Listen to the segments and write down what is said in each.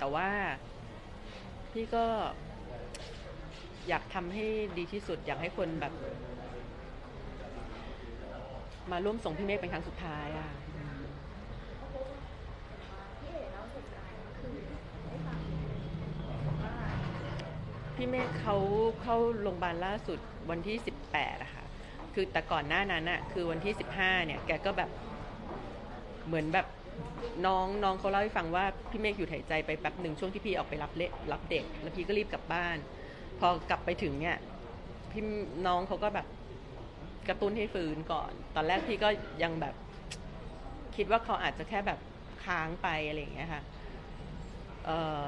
แต่ว่าพี่ก็อยากทำให้ดีที่สุด อยากให้คนแบบ มาร่วมส่งพี่เมฆเป็นครั้งสุดท้ายอะพี่เอ๋เล่าเหตุการณ์เมื่อคืนให้ฟังว่าพี่เมฆเขาเข้าโรงพยาบาลล่าสุดวันที่ 18อะค่ะ คือแต่ก่อนหน้านั้นอะคือวันที่ 15 เนี่ย แกก็แบบเหมือนแบบ น้องน้องเขาเล่าให้ฟังว่าพี่เมฆอยู่หายใจไปแป๊บหนึ่งช่วงที่พี่ออกไปรับเละรับเด็ก แล้วพี่ก็รีบกลับบ้าน พอกลับไปถึงเนี่ยพี่น้องเขาก็แบบกระตุ้นให้ฟื้นก่อน ตอนแรกพี่ก็ยังแบบคิดว่าเขาอาจจะแค่แบบค้างไปอะไรอย่างเงี้ยค่ะเออ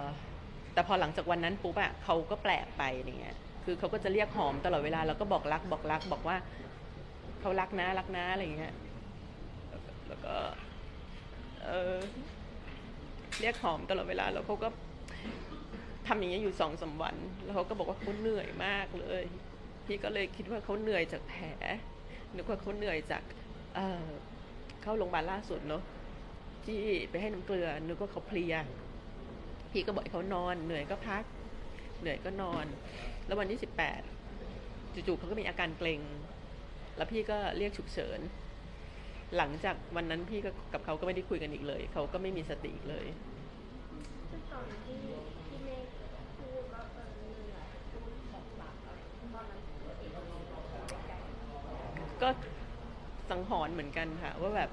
แต่พอหลังจากวันนั้นปุ๊บอะเขาก็แปลกไปอย่างเงี้ยคือเขาก็จะเรียกหอมตลอดเวลาแล้วก็บอกรักบอกรักบอกว่าเขารักนะรักนะอะไรอย่างเงี้ยแล้วก็ เออเรียกหอมตลอดเวลาแล้วเขาก็ทำอย่างเงี้ยอยู่สองสามวันแล้วเขาก็บอกว่าเขาเหนื่อยมากเลย พี่ก็เลยคิดว่าเขาเหนื่อยจากแผลนึกว่าเขาเหนื่อยจากเออเข้าโรงพยาบาลล่าสุดเนาะที่ไปให้น้ำเกลือนึกว่าเขาเพลียพี่ก็บอกเขานอน เหนื่อยก็พัก เหนื่อยก็นอน แล้ววันที่สิบแปดจู่ๆเขาก็มีอาการเกร็ง แล้วพี่ก็เรียกฉุกเฉิน หลังจากวันนั้นพี่ก็กับเขาก็ไม่ได้คุยกันอีกเลย เขาก็ไม่มีสติอีกเลยซึ่งตอนที่พี่เมฆพูดว่าเออเหนื่อยพูดบอกรักอะไรตอนนั้นตัวเองเราเป็นไงก็สังหรณ์เหมือนกันค่ะ ว่าแบบ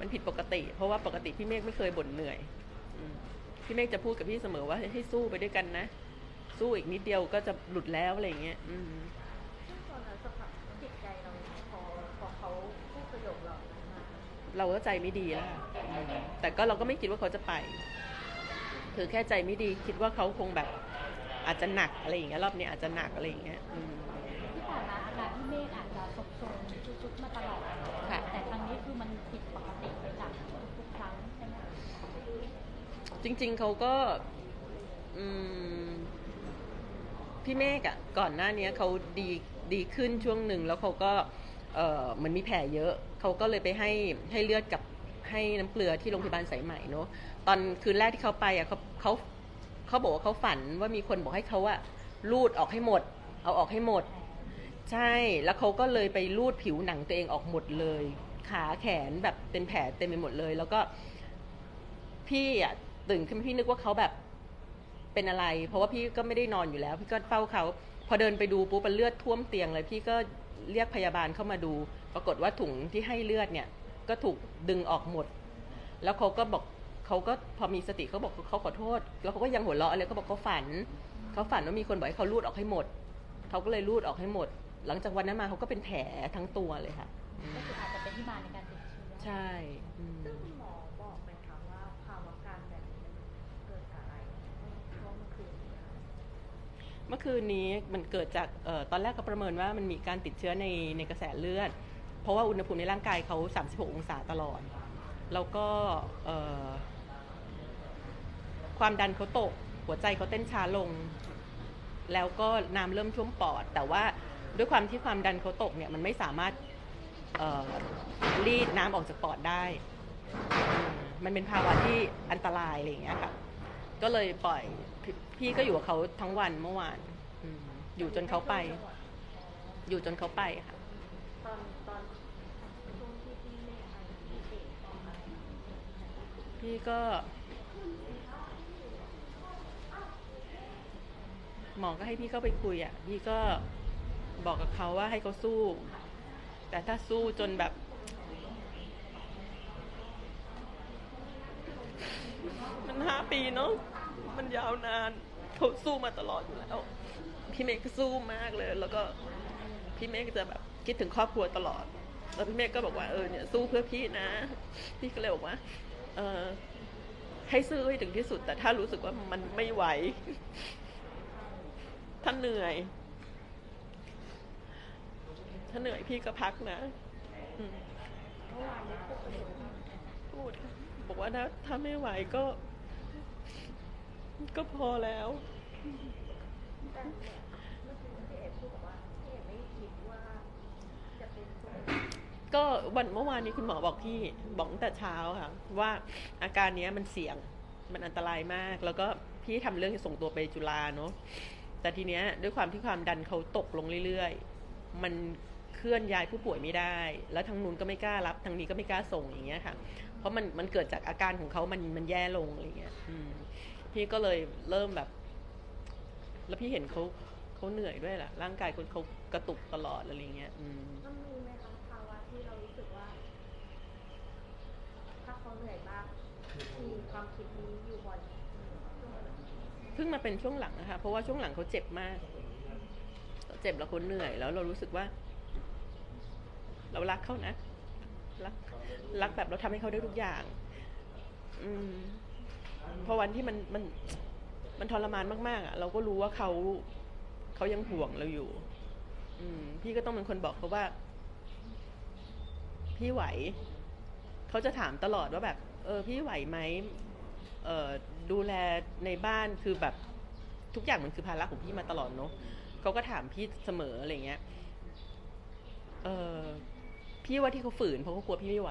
มันผิดปกติ เพราะว่าปกติพี่เมฆไม่เคยบ่นเหนื่อยอืมพี่เมฆจะพูดกับพี่เสมอว่าให้สู้ไปด้วยกันนะ สู้อีกนิดเดียวก็จะหลุดแล้วอะไรอย่างเงี้ยอืม ซึ่งตอนนั้นสภาพจิตใจเราพอพอเขาพูดประโยคเหล่านั้นมา เราก็ใจไม่ดีแล้วค่ะอืมแต่ก็เราก็ไม่คิดว่าเขาจะไป คือแค่ใจไม่ดีคิดว่าเขาคงแบบอาจจะหนักอะไรอย่างเงี้ยรอบนี้อาจจะหนักอะไรอย่างเงี้ยอืมที่ผ่านมาอาการพี่เมฆอาจจะทรงๆชุดๆมาตลอดค่ะแต่ครั้งนี้คือมันผิดปกติไปจากทุกๆครั้งใช่ไหมคะจริง ๆเขาก็อืมพี่เมฆอะก่อนหน้าเนี้ยเขาดีดีขึ้นช่วงหนึ่งแล้วเขาก็ เออเหมือนมีแผลเยอะเขาก็เลยไปให้ให้เลือดกับให้น้ำเกลือที่โรงพยาบาลสายใหม่เนอะตอนคืนแรกที่เขาไปอะเขาเขาเขาบอกว่าเขาฝันว่ามีคนบอกให้เขาอะรูดออกให้หมด เอาออกให้หมด ใช่แล้วเขาก็เลยไปรูดผิวหนังตัวเองออกหมดเลย ขาแขนแบบเป็นแผลเต็มไปหมดเลย แล้วก็พี่อะตื่นขึ้นมาพี่นึกว่าเขาแบบเป็นอะไร เพราะว่าพี่ก็ไม่ได้นอนอยู่แล้ว พี่ก็เฝ้าเขาพอเดินไปดูปุ๊บมันเลือดท่วมเตียงเลยพี่ก็ เรียกพยาบาลเข้ามาดู ปรากฏว่าถุงที่ให้เลือดเนี่ยก็ถูกดึงออกหมด แล้วเขาก็บอกเขาก็พอมีสติเขาบอกเขาขอโทษ แล้วเขาก็ยังหัวเราะเลยเขาบอกเขาฝันเขาฝันว่ามีคนบอกให้เขารูดออกให้หมดเขาก็เลยรูดออกให้หมด หลังจากวันนั้นมาเขาก็เป็นแผลทั้งตัวเลยค่ะอืมก็คืออาจจะเป็นที่มาในการติดเชื้อใช่อืมซึ่งคุณหมอบอกไหมคะว่าภาวะการแบบนี้มันเกิดจากอะไรช่วงเมื่อคืนนี้คะ เมื่อคืนนี้มันเกิดจากออตอนแรกก็ประเมินว่ามันมีการติดเชื้อในในกระแสเลือด เพราะว่าอุณหภูมิในร่างกายเขา 36 องศาตลอด แล้วก็ความดันเขาตก หัวใจเขาเต้นช้าลง แล้วก็น้ำเริ่มท่วมปอด แต่ว่าด้วยความที่ความดันเขาตกเนี่ยมันไม่สามารถรีดน้ำออกจากปอดได้ มันเป็นภาวะที่อันตรายอะไรอย่างเงี้ยค่ะ ก็เลยปล่อยพพี่ก็อยู่กับเขาทั้งวันเมื่อวานอืมอยู่จนเขาไป อยู่จนเขาไปค่ะ ตอนตอนช่วงที่พี่เมฆไปพี่เอกบอกอะไรพี่ก็ หมอก็ให้พี่เข้าไปคุยอะ พี่ก็บอกกับเขาว่าให้เขาสู้ แต่ถ้าสู้จนแบบ มันห้าปีเนาะมันยาวนานเขาสู้มาตลอดอยู่แล้ว พี่เมฆก็สู้มากเลย แล้วก็พี่เมฆจะแบบคิดถึงครอบครัวตลอด แล้วพี่เมฆก็บอกว่าเออเนี่ยสู้เพื่อพี่นะ พี่ก็เลยบอกว่าเออให้ซื้อให้ถึงที่สุด แต่ถ้ารู้สึกว่ามันไม่ไหวถ้าเหนื่อย ถ้าเหนื่อยพี่ก็พักนะอืมเมื่อวานนี้พูดอะไรบ้างพูดค่ะบอกว่าถ้าถ้าไม่ไหวก็ ก็พอแล้ว ก็วันเมื่อวานนี้คุณหมอบอกพี่บอกตั้งแต่เช้าค่ะ ว่าอาการเนี้ยมันเสี่ยงมันอันตรายมาก แล้วก็พี่ทำเรื่องส่งตัวไปจุฬาเนาะแต่ทีเนี้ยด้วยความที่ความดันเขาตกลงเรื่อยๆ มันเคลื่อนย้ายผู้ป่วยไม่ได้ แล้วทางนู้นก็ไม่กล้ารับทางนี้ก็ไม่กล้าส่งอย่างเงี้ยค่ะ เพราะมันมันเกิดจากอาการของเขามันมันแย่ลงอะไรเงี้ย อืม พี่ก็เลยเริ่มแบบ แล้วพี่เห็นเขาเขาเหนื่อยด้วยล่ะร่างกายคนเขากระตุกตลอดอะไรเงี้ยอืมมันมีไหมคะภาวะที่เรารู้สึกว่า ถ้าเขาเหนื่อยมากมีความคิดนี้อยู่บ่อยช่วงเวลาเพิ่งมาเป็นช่วงหลังนะคะ เพราะว่าช่วงหลังเขาเจ็บมากเขาเจ็บแล้วเขาเหนื่อยแล้วเรารู้สึกว่า เรารักเขานะรักรักแบบเราทำให้เขาได้ทุกอย่าง อืม พอวันที่มันมันมันทรมานมากๆอะเราก็รู้ว่าเขาเขายังห่วงเราอยู่ อืม พี่ก็ต้องเป็นคนบอกเขาว่า พี่ไหว เขาจะถามตลอดว่าแบบ เออ พี่ไหวไหมเออดูแลในบ้านคือแบบทุกอย่างมันคือภาระของพี่มาตลอดเนาะเขาก็ถามพี่เสมออะไรเงี้ย เออพี่ว่าที่เขาฝืนเพราะเขากลัวพี่ไม่ไหว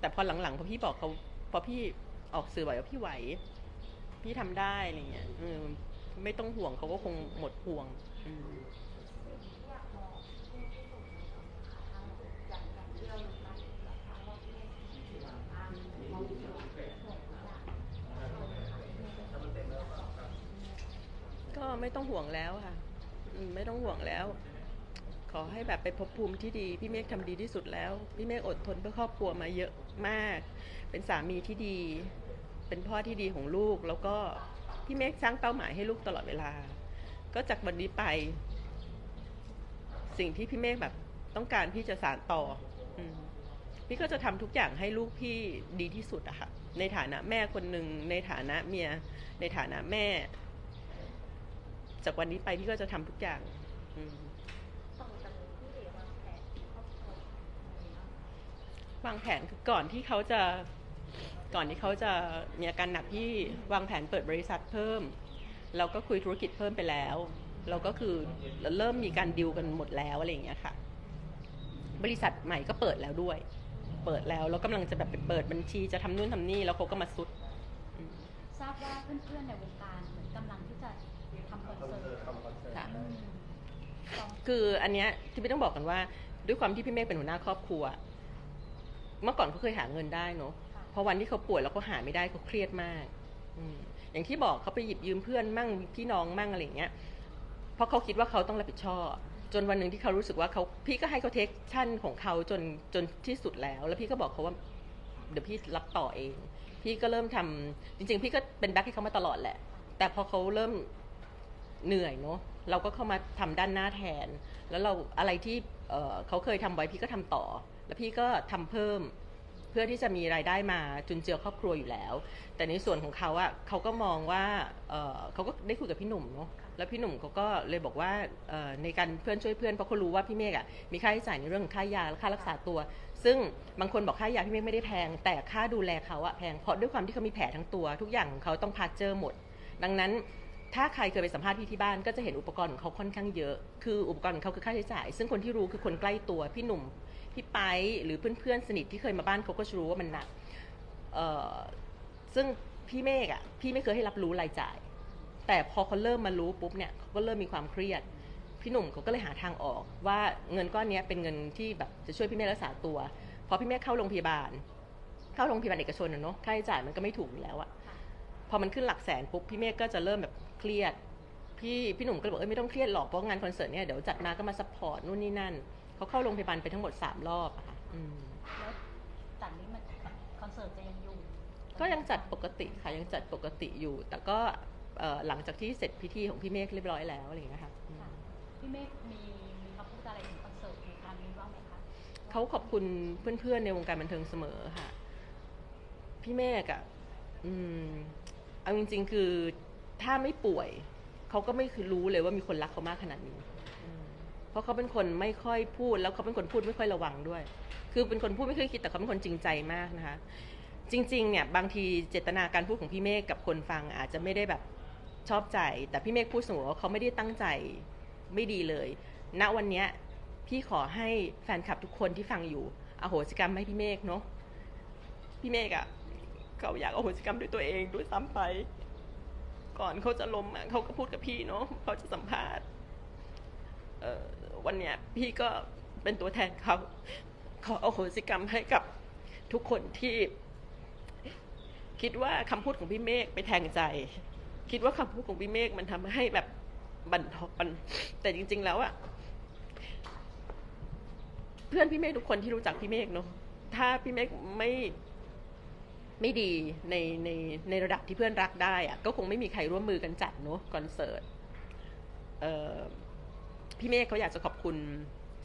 แต่พอหลังๆพอพี่บอกเขาพอพี่ ออกสื่อไหวว่าพี่ไหว พี่ทำได้อะไรเงี้ยเออไม่ต้องห่วงเขาก็คงหมดห่วงอืมก็ไม่ต้องห่วงแล้วค่ะไม่ต้องห่วงแล้ว ขอให้แบบไปพบภูมิที่ดี พี่เมฆทำดีที่สุดแล้ว พี่เมฆอดทนเพื่อครอบครัวมาเยอะมาก เป็นสามีที่ดี เป็นพ่อที่ดีของลูก แล้วก็พี่เมฆสร้างเป้าหมายให้ลูกตลอดเวลา ก็จากวันนี้ไป สิ่งที่พี่เมฆแบบต้องการพี่จะสานต่ออืมพี่ก็จะทำทุกอย่างให้ลูกพี่ดีที่สุดอะค่ะ ในฐานะแม่คนหนึ่งในฐานะเมีย ในฐานะแม่ จากวันนี้ไปพี่ก็จะทำทุกอย่าง อืมต่อจากนี้พี่เหลียวางแผนครอบครัวยังไงบ้างวางแผนคือก่อนที่เขาจะ ก่อนที่เขาจะมีอาการหนักพี่วางแผนเปิดบริษัทเพิ่ม เราก็คุยธุรกิจเพิ่มไปแล้ว เราก็คือเริ่มมีการดิวกันหมดแล้วอะไรอย่างเงี้ยค่ะ บริษัทใหม่ก็เปิดแล้วด้วย เปิดแล้วแล้วกำลังจะแบบไปเปิดบัญชีจะทำนู่นทำนี่แล้วเขาก็มาซุดอืมทราบว่าเพื่อนๆในวงการเหมือนกำลังที่จะทำคอนเสิร์ตค่ะอืมลองคืออันเนี้ยที่ไม่ต้องบอกกันว่า ด้วยความที่พี่เมฆเป็นหัวหน้าครอบครัว เมื่อก่อนเขาเคยหาเงินได้เนอะ พอวันที่เขาป่วยแล้วเขาหาไม่ได้เขาเครียดมากอย่างที่บอกเขาไปหยิบยืมเพื่อนมั่งพี่น้องมั่งอะไรอย่างเงี้ย เพราะเขาคิดว่าเขาต้องรับผิดชอบ จนวันหนึ่งที่เขารู้สึกว่าเขาพี่ก็ให้เขาเทคชั่นของเขาจนจนที่สุดแล้ว แล้วพี่ก็บอกเขาว่าเดี๋ยวพี่รับต่อเอง พี่ก็เริ่มทำจริง ๆ พี่ก็เป็นแบ็คให้เขามาตลอดแหละ แต่พอเขาเริ่มเหนื่อยเนาะเราก็เข้ามาทำด้านหน้าแทน แล้วเราอะไรที่เเขาเคยทำไว้พี่ก็ทำต่อ แล้วพี่ก็ทำเพิ่ม เพื่อที่จะมีรายได้มาจุนเจือครอบครัวอยู่แล้ว แต่ในส่วนของเขาอะเขาก็มองว่าเเขาก็ได้คุยกับพี่หนุ่มเนาะแล้วพี่หนุ่มเขาก็เลยบอกว่าในการเพื่อนช่วยเพื่อนเพราะเขารู้ว่าพี่เมฆอะมีค่าใช้จ่ายในเรื่องของค่ายาและค่ารักษาตัว ซึ่งบางคนบอกค่ายาพี่เมฆไม่ได้แพง แต่ค่าดูแลเขาอะแพงเพราะด้วยความที่เขามีแผลทั้งตัว ทุกอย่างของเขาต้องพาเจอหมด ดังนั้นถ้าใครเคยไปสัมภาษณ์พี่ที่บ้านก็จะเห็นอุปกรณ์ของเขาค่อนข้างเยอะ คืออุปกรณ์ของเขาคือค่าใช้จ่าย ซึ่งคนที่รู้คือคนใกล้ตัวพี่หนุ่ม พี่ไปหรือเพื่อนๆสนิทที่เคยมาบ้านเขาก็จะรู้ว่ามันหนักเอ่อซึ่งพี่เมฆอะพี่ไม่เคยให้รับรู้รายจ่าย แต่พอเขาเริ่มมารู้ปุ๊บเนี่ยเขาก็เริ่มมีความเครียด พี่หนุ่มเขาก็เลยหาทางออก ว่าเงินก้อนนี้เป็นเงินที่แบบจะช่วยพี่เมฆรักษาตัวพอพี่เมฆเข้าโรงพยาบาล เข้าโรงพยาบาลเอกชนเนาะค่าใช้จ่ายมันก็ไม่ถูกอยู่แล้วอะค่ะพอมันขึ้นหลักแสนปุ๊บพี่เมฆก็จะเริ่มแบบเครียดพี่พี่หนุ่มก็เลยบอกเอ้ยไม่ต้องเครียดหรอกเพราะงานคอนเสิร์ตเนี่ยเดี๋ยวจัดมาก็มาซัพพอร์ตนู่นนี่นั่น เขาเข้าโรงพยาบาลไปทั้งหมดสามรอบอะค่ะอืม แล้วจากนี้มันคอนเสิร์ตจะยังอยู่ก็ยังจัดปกติค่ะยังจัดปกติอยู่ แต่ก็เอ่อหลังจากที่เสร็จพิธีของพี่เมฆเรียบร้อยแล้วอะไรอย่างเงี้ยค่ะอืมค่ะพี่เมฆมีมีคำพูดอะไรถึงคอนเสิร์ตในครั้งนี้บ้างไหมคะเขาขอบคุณเพื่อนๆ ในวงการบันเทิงเสมอค่ะ พี่เมฆอะ่ะอืมเอาจริงๆคือถ้าไม่ป่วย เขาก็ไม่คือรู้เลยว่ามีคนรักเขามากขนาดนี้อืม เพราะเขาเป็นคนไม่ค่อยพูด แล้วเขาเป็นคนพูดไม่ค่อยระวังด้วย คือเป็นคนพูดไม่ค่อยคิดแต่เขาเป็นคนจริงใจมากนะคะ จริงๆเนี่ยบางทีเจตนาการพูดของพี่เมฆกับคนฟังอาจจะไม่ได้แบบชอบใจ แต่พี่เมฆพูดเสมอว่าเขาไม่ได้ตั้งใจไม่ดีเลย ณวันเนี้ยพี่ขอให้แฟนคลับทุกคนที่ฟังอยู่อโหสิกรรมให้พี่เมฆเนาะพี่เมฆอะ่ะเขาอยากอโหสิกรรมด้วยตัวเองด้วยซ้ำไป ก่อนเขาจะล้มเขาก็พูดกับพี่เนาะเขาจะสัมภาษณ์ วันเนี้ยพี่ก็เป็นตัวแทนเขาขาเอโหสิกรรมให้กับทุกคนที่ คิดว่าคำพูดของพี่เมฆไปแทงใจ คิดว่าคำพูดของพี่เมฆมันทำให้แบบบั่นทอนแต่จริง ๆ แล้วอะเพื่อนพี่เมฆทุกคนที่รู้จักพี่เมฆเนาะถ้าพี่เมฆไม่ไม่ดีในในในระดับที่เพื่อนรักได้อะก็คงไม่มีใครร่วมมือกันจัดเนาะคอนเสิร์ตเอ่อ พี่เมฆเขาอยากจะขอบคุณ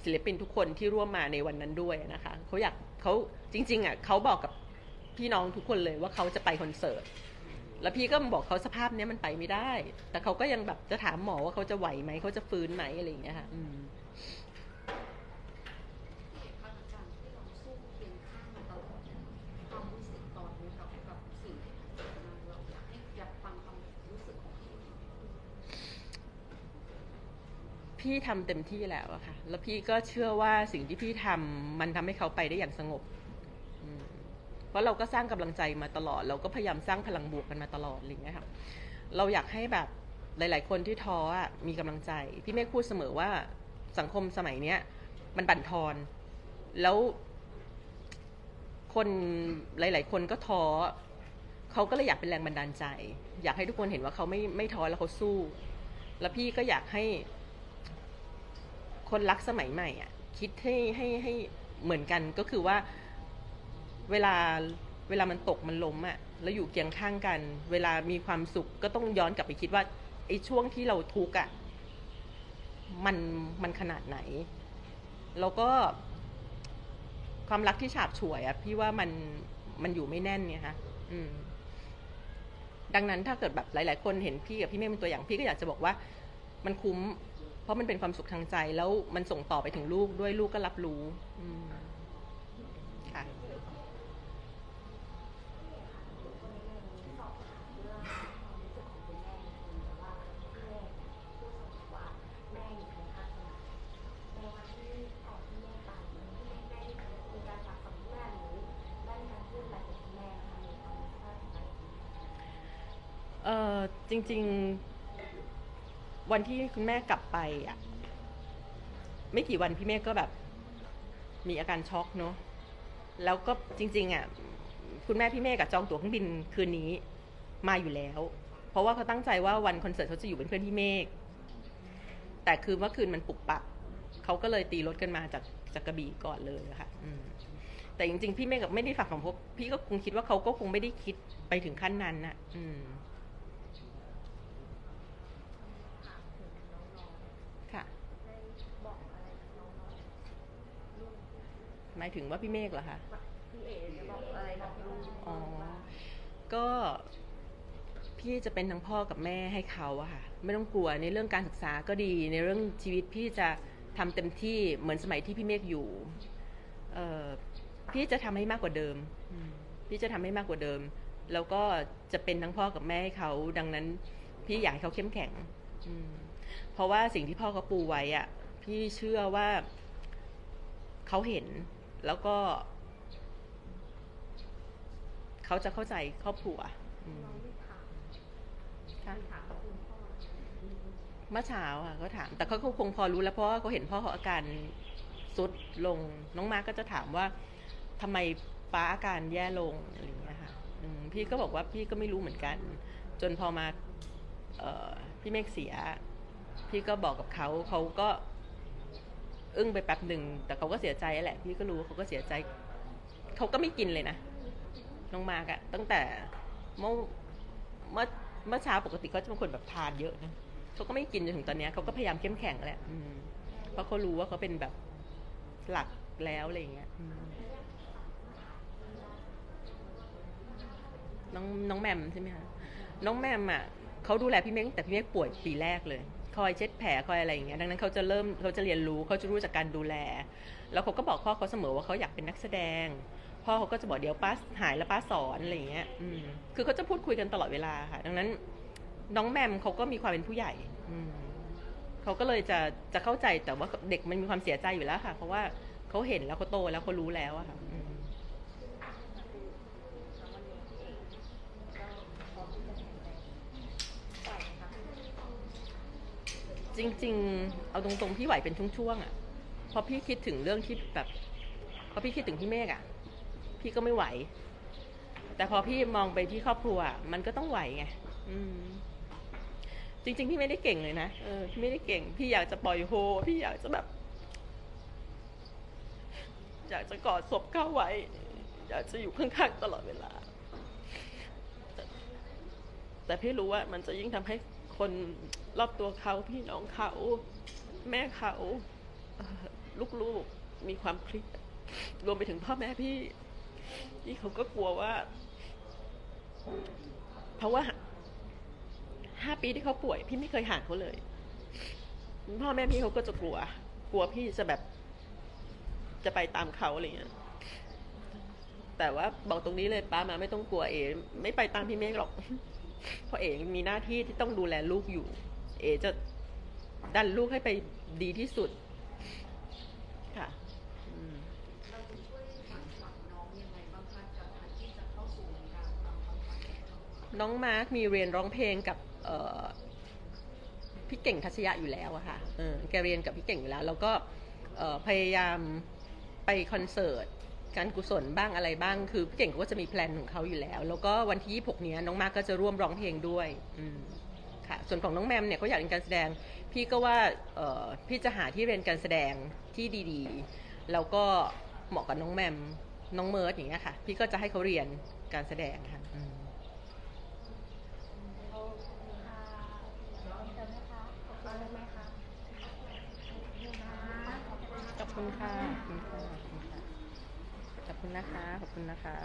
ศิลปินทุกคนที่ร่วมมาในวันนั้นด้วยนะคะเขาอยากเขาจริง ๆอะเขาบอกกับพี่น้องทุกคนเลยว่าเขาจะไปคอนเสิร์ตแล้วพี่ก็บอกเขาสภาพเนี้ยมันไปไม่ได้ แต่เขาก็ยังแบบจะถามหมอว่าเขาจะไหวไหมเขาจะฟื้นไหมอะไรอย่างเงี้ยค่ะอืม พักการที่เราสู้เคียงข้างมาตลอดเนี่ยความรู้สึกตอนนี้กับกับสิ่งที่เกิดมาเราอยากให้อยากฟังความรู้สึกของพี่ พี่ทำเต็มที่แล้วอะค่ะ แล้วพี่ก็เชื่อว่าสิ่งที่พี่ทำมันทำให้เขาไปได้อย่างสงบ เพราะเราก็สร้างกำลังใจมาตลอด เราก็พยายามสร้างพลังบวกกันมาตลอดอะไรอย่างเงี้ยค่ะ เราอยากให้แบบหลาย ๆ คนที่ท้ออะมีกำลังใจ พี่เมฆพูดเสมอว่าสังคมสมัยเนี้ยมันบั่นทอน แล้วคนหลาย ๆ คนก็ท้อเขาก็เลยอยากเป็นแรงบันดาลใจ อยากให้ทุกคนเห็นว่าเขาไม่ไม่ท้อแล้วเขาสู้ แล้วพี่ก็อยากให้ คนรักสมัยใหม่อะคิดให้ให้ให้เหมือนกันก็คือว่าเวลาเวลามันตกมันล้มอะแล้วอยู่เคียงข้างกัน เวลามีความสุขก็ต้องย้อนกลับไปคิดว่าไอ้ช่วงที่เราทุกข์อะมันมันขนาดไหน แล้วก็ความรักที่ฉาบฉวยอะพี่ว่ามันมันอยู่ไม่แน่นเนี่ยค่ะอืม ดังนั้นถ้าเกิดแบบหลาย ๆ คนเห็นพี่กับพี่เมฆเป็นตัวอย่างพี่ก็อยากจะบอกว่า มันคุ้ม เพราะมันเป็นความสุขทางใจแล้วมันส่งต่อไปถึงลูกด้วยลูกก็รับรู้ค่ะแม่อยู่ในภาคสนามในวันที่ก่อนที่แม่ตายแม่ได้มีการฝากฝังจริง ๆ วันที่คุณแม่กลับไปอะไม่กี่วันพี่เมฆก็แบบ มีอาการช็อกเนาะแล้วก็จริง ๆ อะ คุณแม่พี่เมฆกับจองตั๋วเครื่องบินคืนนี้มาอยู่แล้ว เพราะว่าเขาตั้งใจว่าวันคอนเสิร์ตเขาจะอยู่เป็นเพื่อนพี่เมฆแต่คือเมื่อคืนมันปุกปักเขาก็เลยตีรถกันมาจากจากกระบี่ก่อนเลยะค่ะแต่จริงๆ พี่เมฆกับไม่ได้ฝากของพบพี่ก็คงคิดว่าเขาก็คงไม่ได้คิดไปถึงขั้นนั้นน่ะ อืม ถามถึงน้อง ค่ะ ๆได้บอกอะไรกับน้องๆลูก หมายถึงว่าพี่เมฆเหรอคะพี่เอ๋จะบอกอะไรกับลูกอ๋อ ก็พี่จะเป็นทั้งพ่อกับแม่ให้เขาอะค่ะ ไม่ต้องกลัวในเรื่องการศึกษาก็ดี ในเรื่องชีวิตพี่จะทำเต็มที่เหมือนสมัยที่พี่เมฆอยู่ เอ่อพี่จะทำให้มากกว่าเดิมอืมพี่จะทำให้มากกว่าเดิม แล้วก็จะเป็นทั้งพ่อกับแม่ให้เขาดังนั้น พี่อยากให้เขาเข้มแข็งอืมเพราะว่าสิ่งที่พ่อเขาปูไว้อะพี่เชื่อว่าเขาเห็น แล้วก็ เขาจะเข้าใจครอบครัวอืมน้องที่ถามค่ะถามคุณพ่อเมื่อเช้าอะเขาถาม แต่เขาก็คงพอรู้แล้วเพราะว่าเขาเห็นพ่อเขาอาการสุดลง น้องมาร์กก็จะถามว่าทำไมป้าอาการแย่ลงอะไรอย่างเงี้ยค่ะอืมพี่ก็บอกว่าพี่ก็ไม่รู้เหมือนกัน จนพอมาเอ่อพี่เมฆเสีย พี่ก็บอกกับเขาเขาก็ อึ้งไปแป๊บหนึ่งแต่เขาก็เสียใจแหละพี่ก็รู้เขาก็เสียใจเขาก็ไม่กินเลยนะน้องมากอะตั้งแต่เมื่อเมื่อเมื่อเช้าปกติเขาจะเป็นคนแบบทานเยอะนะเขาก็ไม่กินจนถึงตอนนี้เขาก็พยายามเข้มแข็งแหละอืมเพราะเขารู้ว่าเขาเป็นแบบหลักแล้วอะไรอย่างเงี้ยน้องน้องแมมใช่ไหมคะน้องแมมอะเขาดูแลพี่เม้งแต่พี่เมฆป่วยปีแรกเลย คอยเช็ดแผลคอยอะไรอย่างเงี้ยดังนั้นเขาจะเริ่มเขาจะเรียนรู้เขาจะรู้จากการดูแล แล้วเขาก็บอกพ่อเขาเสมอว่าเขาอยากเป็นนักแสดง พ่อเขาก็จะบอกเดี๋ยวป้าหายแล้วป้าสอนอะไรอย่างเงี้ยอืมคือเขาจะพูดคุยกันตลอดเวลาค่ะ ดังนั้นน้องแมมเขาก็มีความเป็นผู้ใหญ่ อืมเขาก็เลยจะจะเข้าใจแต่ว่าเด็กมันมีความเสียใจอยู่แล้วค่ะ เพราะว่าเขาเห็นแล้วเขาโตแล้วเขารู้แล้วอะค่ะ อืม แล้ววันนี้พี่เอ๋ก็พร้อมที่จะแข็งแรง จริง ๆ เอาตรงๆพี่ไหวเป็นช่วงๆอะ่ะเพราะพี่คิดถึงเรื่องที่แบบพอพี่คิดถึงพี่เมฆอะ่ะ พี่ก็ไม่ไหว แต่พอพี่มองไปที่ครอบครัวอะมันก็ต้องไหวไงอืม จริง ๆ พี่ไม่ได้เก่งเลยนะเออพี่ไม่ได้เก่ง พี่อยากจะปล่อยโฮ พี่อยากจะแบบ อยากจะกอดศพเข้าไว้ อยากจะอยู่ข้างๆตลอดเวลาแต่แต่พี่รู้ว่ามันจะยิ่งทำให้ คนรอบตัวเขาพี่น้องเขา แม่เขาลูกๆมีความเครียดรวมไปถึงพ่อแม่พี่ที่เขาก็กลัวว่า เพราะว่าห้าปีที่เขาป่วย พี่ไม่เคยห่างเขาเลย พ่อแม่พี่เขาก็จะกลัว กลัวพี่จะแบบ จะไปตามเขาอะไรเงี้ยแต่ว่าบอกตรงนี้เลยป้ามาไม่ต้องกลัวเอ๋ไม่ไปตามพี่เมฆหรอก พราะเอมีหน้าที่ที่ต้องดูแลลูกอยู่ เอจะดันลูกให้ไปดีที่สุด ค่ะน้องมาร์คมีเรียนร้องเพลงกับพี่เก่งทัชยะอยู่แล้วอะค่ะเออแกเรียนกับพี่เก่งอยู่แล้ว แล้วก็พยายามไปคอนเสิร์ต การกุศลบ้างอะไรบ้าง คือพี่เก่งก็จะมีแพลนของเขาอยู่แล้ว แล้วก็วันที่ 26เนี้ยน้องมาร์คก็จะร่วมร้องเพลงด้วยอืมค่ะ ส่วนของน้องแมมเนี่ยเขาอยากเรียนการแสดง พี่ก็ว่าเอ่อพี่จะหาที่เรียนการแสดงที่ดีๆ แล้วก็เหมาะกับน้องแมมน้องเมิร์ดอย่างเงี้ยค่ะ พี่ก็จะให้เขาเรียนการแสดงค่ะอืมโอเคค่ะเราเติมนะคะขอบคุณไหมคะ คุณนะคะ ขอบคุณนะคะ